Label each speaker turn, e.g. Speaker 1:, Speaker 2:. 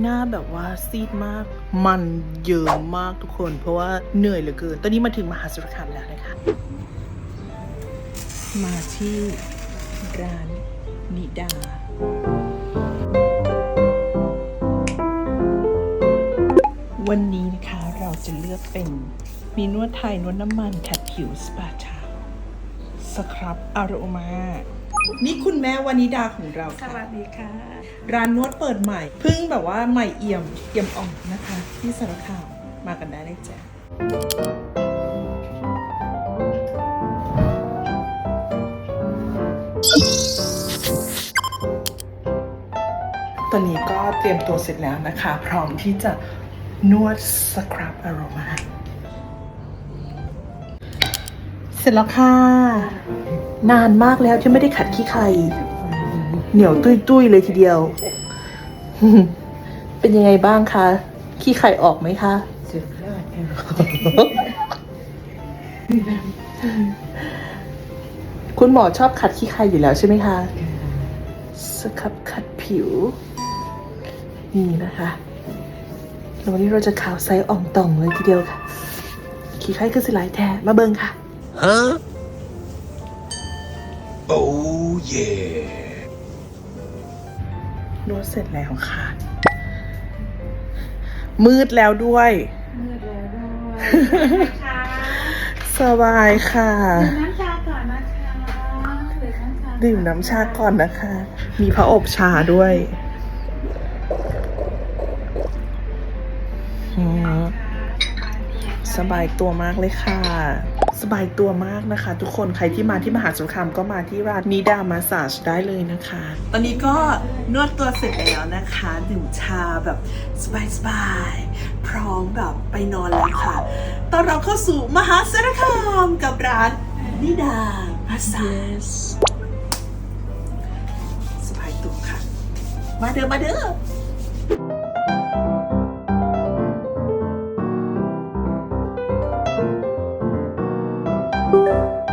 Speaker 1: หน้าแบบว่าซีดมาก มันเยิ้มมากทุกคน เพราะว่าเหนื่อยเหลือเกิน ตอนนี้มาถึงมหาสารคามแล้วนะคะ มาที่ร้านนิดาวันนี้นะคะเราจะเลือกเป็นมีนวดไทยนวดน้ำมันขัดผิวสปาชาสครับอารมา นี่คุณแม่วานิดาของเรา
Speaker 2: ส
Speaker 1: ค่ะ
Speaker 2: วัสดีค่ะ
Speaker 1: ร้านนวดเปิดใหม่เพิ่งแบบว่าใหม่เอี่ยมเอี่ยมอ่องนะคะ ที่สารคามมากันได้เลยจ้ะตอนนี้ก็เตรียมตัวเสร็จแล้วนะคะ พร้อมที่จะนวดสครับอารมา เสร็จแล้วค่ะ นานมากแล้วที่ไม่ได้ขัดขี้ใครเหนียวตุ้ยๆเลยทีเดียว เป็นยังไงบ้างคะ ขี้ไข่ออกไหมคะ
Speaker 2: สุดยอดคุ
Speaker 1: ณหมอชอบขัดขี้ไข่อยู่แล้วใช่ไหมคะ สครับขัดผิว นี่นะคะแล้ววันนี้เราจะขาวไซส์อ่องต่องเลยทีเดียวค่ะ ขี้ไข่คือสิหลายแท้มาเบิงค่ะ
Speaker 3: Huh? Oh yeah.
Speaker 1: นวดเสร็จแล้วค่ะ มืดแล้วด้วย
Speaker 2: มืดแล้วด้วยค่ะ
Speaker 1: สบายค่ะ
Speaker 2: ดื่มน้ำชาก่อนนะคะดื่มน้ำชา
Speaker 1: ดื่มน้ำชาก่อนนะคะ มีพระอบชาด้วยอืม สบายตัวมากเลยค่ะ สบายตัวมากนะคะ ทุกคนใครที่มาที่มหาสารคามก็มาที่ร้านนิดามาสาจได้เลยนะคะ ตอนนี้ก็นวดตัวเสร็จแล้วนะคะดื่มชาแบบสบายๆพร้อมแบบไปนอนแล้วค่ะ ตอนเราเข้าสู่มหาสารคามกับร้านนิดามาสาจสบายตัวค่ะ มาเด้อมาเด้อ you